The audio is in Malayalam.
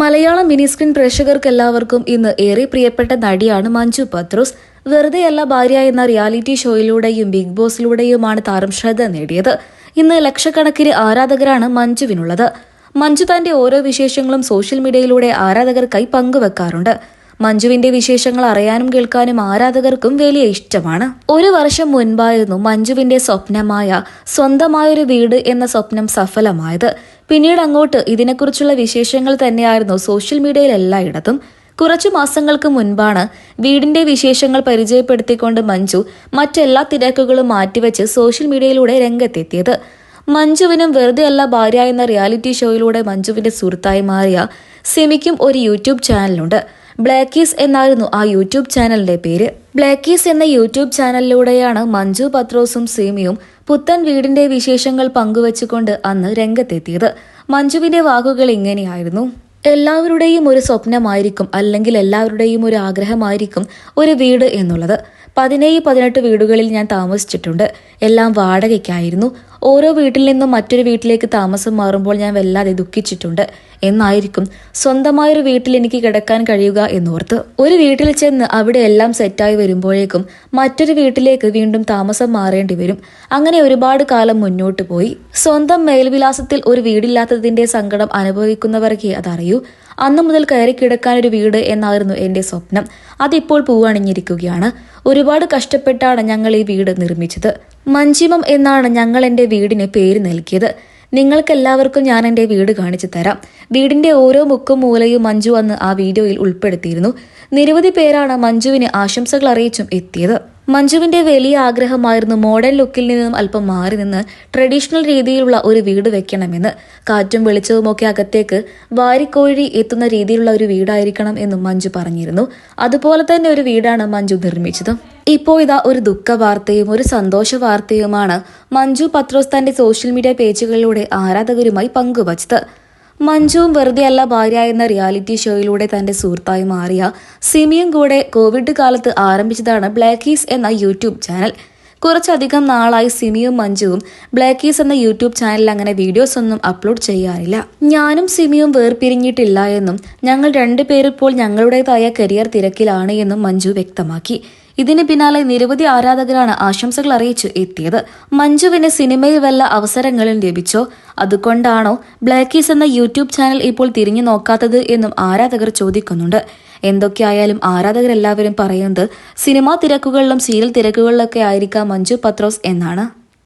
മലയാളം മിനി സ്ക്രീൻ പ്രേക്ഷകർക്ക് എല്ലാവർക്കും ഇന്ന് ഏറെ പ്രിയപ്പെട്ട നടിയാണ് മഞ്ജു പത്രോസ്. വെറുതെയല്ല ഭാര്യ എന്ന റിയാലിറ്റി ഷോയിലൂടെയും ബിഗ് ബോസിലൂടെയുമാണ് താരം ശ്രദ്ധ നേടിയത്. ഇന്ന് ലക്ഷക്കണക്കിന് ആരാധകരാണ് മഞ്ജുവിനുള്ളത്. മഞ്ജു തന്റെ ഓരോ വിശേഷങ്ങളും സോഷ്യൽ മീഡിയയിലൂടെ ആരാധകർക്കായി പങ്കുവെക്കാറുണ്ട്. മഞ്ജുവിന്റെ വിശേഷങ്ങൾ അറിയാനും കേൾക്കാനും ആരാധകർക്കും വലിയ ഇഷ്ടമാണ്. ഒരു വർഷം മുൻപായിരുന്നു മഞ്ജുവിന്റെ സ്വപ്നമായ സ്വന്തമായൊരു വീട് എന്ന സ്വപ്നം സഫലമായത്. പിന്നീട് അങ്ങോട്ട് ഇതിനെക്കുറിച്ചുള്ള വിശേഷങ്ങൾ തന്നെയായിരുന്നു സോഷ്യൽ മീഡിയയിൽ എല്ലായിടത്തും. കുറച്ചു മാസങ്ങൾക്ക് മുൻപാണ് വീടിന്റെ വിശേഷങ്ങൾ പരിചയപ്പെടുത്തിക്കൊണ്ട് മഞ്ജു മറ്റെല്ലാ തിരക്കുകളും മാറ്റിവെച്ച് സോഷ്യൽ മീഡിയയിലൂടെ രംഗത്തെത്തിയത്. മഞ്ജുവിനും വെറുതെ അല്ല ഭാര്യ എന്ന റിയാലിറ്റി ഷോയിലൂടെ മഞ്ജുവിന്റെ സുഹൃത്തായി മാറിയ സിമിക്കും ഒരു യൂട്യൂബ് ചാനലുണ്ട്. ബ്ലാക്കീസ് എന്നായിരുന്നു ആ യൂട്യൂബ് ചാനലിന്റെ പേര്. ബ്ലാക്കീസ് എന്ന യൂട്യൂബ് ചാനലിലൂടെയാണ് മഞ്ജു പത്രോസും സീമിയും പുത്തൻ വീടിന്റെ വിശേഷങ്ങൾ പങ്കുവച്ചുകൊണ്ട് അന്ന് രംഗത്തെത്തിയത്. മഞ്ജുവിന്റെ വാക്കുകൾ ഇങ്ങനെയായിരുന്നു. എല്ലാവരുടെയും ഒരു സ്വപ്നമായിരിക്കും അല്ലെങ്കിൽ എല്ലാവരുടെയും ഒരു ആഗ്രഹമായിരിക്കും ഒരു വീട് എന്നുള്ളത്. പതിനേഴ് പതിനെട്ട് വീടുകളിൽ ഞാൻ താമസിച്ചിട്ടുണ്ട്. എല്ലാം വാടകയ്ക്കായിരുന്നു. ഓരോ വീട്ടിൽ നിന്നും മറ്റൊരു വീട്ടിലേക്ക് താമസം മാറുമ്പോൾ ഞാൻ വല്ലാതെ ദുഃഖിച്ചിട്ടുണ്ട്. എന്നായിരിക്കും സ്വന്തമായൊരു വീട്ടിൽ എനിക്ക് കിടക്കാൻ കഴിയുക എന്നോർത്ത്. ഒരു വീട്ടിൽ ചെന്ന് അവിടെ എല്ലാം സെറ്റായി വരുമ്പോഴേക്കും മറ്റൊരു വീട്ടിലേക്ക് വീണ്ടും താമസം മാറേണ്ടി വരും. അങ്ങനെ ഒരുപാട് കാലം മുന്നോട്ട് പോയി. സ്വന്തം മേൽവിലാസത്തിൽ ഒരു വീടില്ലാത്തതിന്റെ സങ്കടം അനുഭവിക്കുന്നവർക്കേ അതറിയൂ. അന്നു മുതൽ കയറി കിടക്കാൻ ഒരു വീട് എന്നായിരുന്നു എന്റെ സ്വപ്നം. അതിപ്പോൾ പൂവണിഞ്ഞിരിക്കുകയാണ്. ഒരുപാട് കഷ്ടപ്പെട്ടാണ് ഞങ്ങൾ ഈ വീട് നിർമ്മിച്ചത്. മഞ്ചിമം എന്നാണ് ഞങ്ങൾ എന്റെ വീടിന് പേര് നൽകിയത്. നിങ്ങൾക്കെല്ലാവർക്കും ഞാൻ എന്റെ വീട് കാണിച്ചു തരാം. വീടിന്റെ ഓരോ മുക്കും മൂലയും മഞ്ജു അന്ന് ആ വീഡിയോയിൽ ഉൾപ്പെടുത്തിയിരുന്നു. നിരവധി പേരാണ് മഞ്ജുവിന് ആശംസകൾ അറിയിച്ചും എത്തിയത്. മഞ്ജുവിന്റെ വലിയ ആഗ്രഹമായിരുന്നു മോഡേൺ ലുക്കിൽ നിന്നും അല്പം മാറി നിന്ന് ട്രഡീഷണൽ രീതിയിലുള്ള ഒരു വീട് വെക്കണമെന്ന്. കാറ്റും വെളിച്ചവുമൊക്കെ അകത്തേക്ക് വാരിക്കോഴി എത്തുന്ന രീതിയിലുള്ള ഒരു വീടായിരിക്കണം എന്നും മഞ്ജു പറഞ്ഞിരുന്നു. അതുപോലെ തന്നെ ഒരു വീടാണ് മഞ്ജു നിർമ്മിച്ചത്. ഇപ്പോൾ ഇതാ ഒരു ദുഃഖ വാർത്തയും ഒരു സന്തോഷ വാർത്തയുമാണ് മഞ്ജു പത്രോസ് തന്റെ സോഷ്യൽ മീഡിയ പേജുകളിലൂടെ ആരാധകരുമായി പങ്കുവച്ചത്. മഞ്ജുവും വെറുതെയല്ല ഭാര്യ എന്ന റിയാലിറ്റി ഷോയിലൂടെ തന്റെ സുഹൃത്തായി മാറിയ സിമിയും കൂടെ കോവിഡ് കാലത്ത് ആരംഭിച്ചതാണ് ബ്ലാക്ക് ഹീസ് എന്ന യൂട്യൂബ് ചാനൽ. കുറച്ചധികം നാളായി സിമിയും മഞ്ജുവും ബ്ലാക്ക് ഹീസ് എന്ന യൂട്യൂബ് ചാനലിൽ അങ്ങനെ വീഡിയോസ് ഒന്നും അപ്ലോഡ് ചെയ്യാറില്ല. ഞാനും സിമിയും വേർപിരിഞ്ഞിട്ടില്ല എന്നും ഞങ്ങൾ രണ്ടുപേരിപ്പോൾ ഞങ്ങളുടേതായ കരിയർ തിരക്കിലാണ് എന്നും മഞ്ജു വ്യക്തമാക്കി. ഇതിന് പിന്നാലെ നിരവധി ആരാധകരാണ് ആശംസകൾ അറിയിച്ചു എത്തിയത്. മഞ്ജുവിന് സിനിമയിൽ വല്ല അവസരങ്ങളും ലഭിച്ചോ? അതുകൊണ്ടാണോ ബ്ലാക്കീസ് എന്ന യൂട്യൂബ് ചാനൽ ഇപ്പോൾ തിരിഞ്ഞു നോക്കാത്തത് എന്നും ആരാധകർ ചോദിക്കുന്നുണ്ട്. എന്തൊക്കെയായാലും ആരാധകരെല്ലാവരും പറയുന്നത് സിനിമാ തിരക്കുകളിലും സീരിയൽ തിരക്കുകളിലൊക്കെ ആയിരിക്കാം മഞ്ജു പത്രോസ് എന്നാണ്.